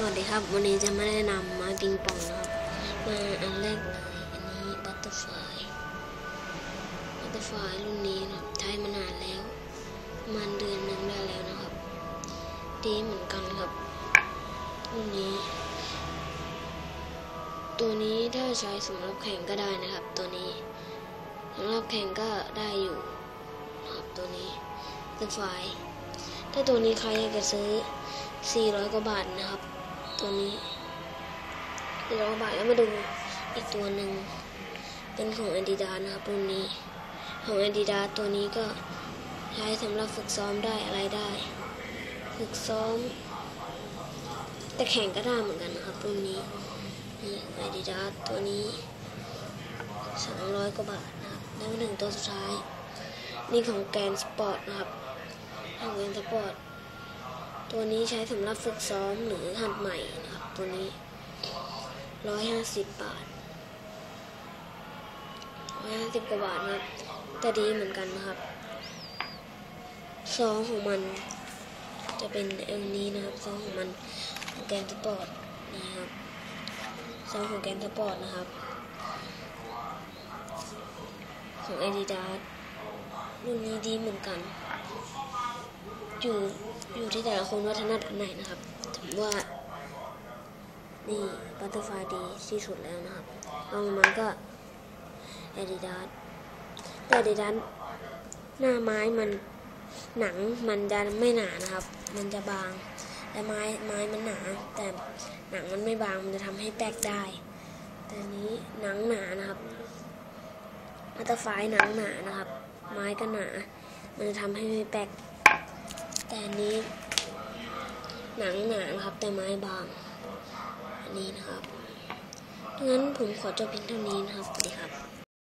สวัสดีครับ วันนี้จะไม่ได้นำม้ปิงปองนะครับมาอันแรกเลยอันนี้บัตเตอร์ไฟบัตเตอร์ไฟรุ่นนี้นะครับใช้มานานแล้วมันเดือนหนึ่งได้แล้วนะครับ ดีเหมือนกันครับ รุ่นนี้ ตัวนี้ถ้าใช้สำหรับแข่งก็ได้นะครับ ตัวนี้สำหรับแข่งก็ได้อยู่นะครับตัวนี้บัตเตอร์ไฟถ้าตัวนี้ใครอยากจะซื้อ 400 กว่าบาทนะครับ ตัวนี้400กว่าบาทแล้วมาดูอีกตัวหนึ่งเป็นของ Adidas นะครับรุ่นนี้ ของ Adidas ตัวนี้ก็ใช้สำหรับฝึกซ้อมได้อะไรได้ ฝึกซ้อม แต่แข่งก็ได้เหมือนกันนะครับรุ่นนี้นี่อง Adidas ตัวนี้ 200 กว่าบาทนะครับแล้วมาถึงตัวสุดท้าย นี่ของแกนสปอร์ตนะครับของแกนสปอร์ต ตัวนี้ใช้สำหรับฝึกซ้อมหรือหัดใหม่นะครับ ตัวนี้ร้อยห้าสิบบาทร้อยห้าสิบกว่าบาทนะครับ แต่ดีเหมือนกันนะครับซองของมัน จะเป็นเอลนี้นะครับซองของมันของแกนสปอร์ตนี่ครับซองของแกนสปอร์ตนะครับ ของ Adidas รุ่นนี้ดีเหมือนกันอยู่ อยู่ที่แต่ละคนว่าถนัดอันไหนนะครับผมว่า นี่บัตเตอร์ไฟดีที่สุดแล้วนะครับรองลงมันก็ Adidas แต่ Adidas หน้าไม้มันหนังมันจะไม่หนานะครับ มันจะบาง แต่ไม้ไม้มันหนา แต่หนังมันไม่บางมันจะทำให้แตกได้ แต่นี้หนังหนานะครับบัตเตอร์ไฟหนังหนานะครับ ไม้ก็หนา มันจะทำให้ไม่แตก แต่อันนี้ หนังหนานะครับ แต่ไม้บาง อันนี้นะครับ งั้นผมขอจบเพียงเท่านี้นะครับสวัสดีครับ